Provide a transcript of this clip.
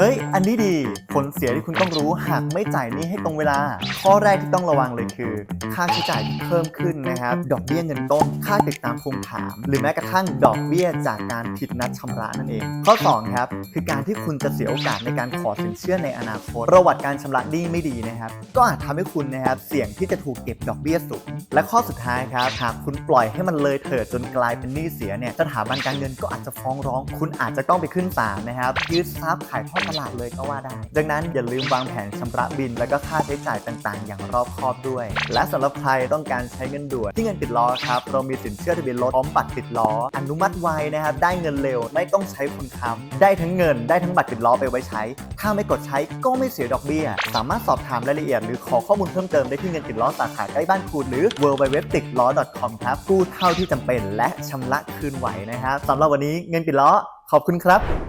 เฮ้ย อันนี้ดี ผลเสียที่คุณต้องรู้หากไม่จ่ายหนี้ให้ตรงเวลา ข้อแรกที่ต้องระวังเลยคือ ค่าใช้จ่ายที่เพิ่มขึ้นนะครับ ดอกเบี้ยเงินต้น ค่าติดตามทวงถาม หรือแม้กระทั่งดอกเบี้ยจากการผิดนัดชำระนั่นเอง ข้อสองครับ คือการที่คุณจะเสียโอกาสในการขอสินเชื่อในอนาคต ประวัติการชำระหนี้ไม่ดีนะครับ ก็อาจทำให้คุณนะครับ เสี่ยงที่จะถูกเก็บดอกเบี้ยสูง และข้อสุดท้ายครับ หากคุณปล่อยให้มันเลยเถิดจนกลายเป็นหนี้เสียเนี่ย สถาบันการเงินก็อาจจะฟ้องร้อง คุณอาจจะต้องไปขึ้นศาลนะครับยืดทรัพย์ขายทอดตลาดเลยก็ว่าได้ ดังนั้นอย่าลืมวางแผนชำระบิน และก็ค่าใช้จ่ายต่างๆ อย่างรอบคอบด้วย และสำหรับใครต้องการใช้เงินด่วนที่เงินติดล้อครับเรามีสินเชื่อทะเบียนรถพร้อมบัตรติดล้อ อนุมัติไวนะครับได้เงินเร็วไม่ต้องใช้คนค้ำได้ทั้งเงินได้ทั้งบัตรติดล้อไปไว้ใช้ ถ้าไม่กดใช้ก็ไม่เสียดอกเบี้ย สามารถสอบถามรายละเอียด หรือขอข้อมูลเพิ่มเติมได้ที่เงินติดล้อสาขาใกล้บ้านคุณหรือ w w w ติดล้อ .com ครับกู้เท่าที่จำเป็นและชำระคืนไหวนะครับสำหรับวันนี้เงินติดล้อขอบคุณครับ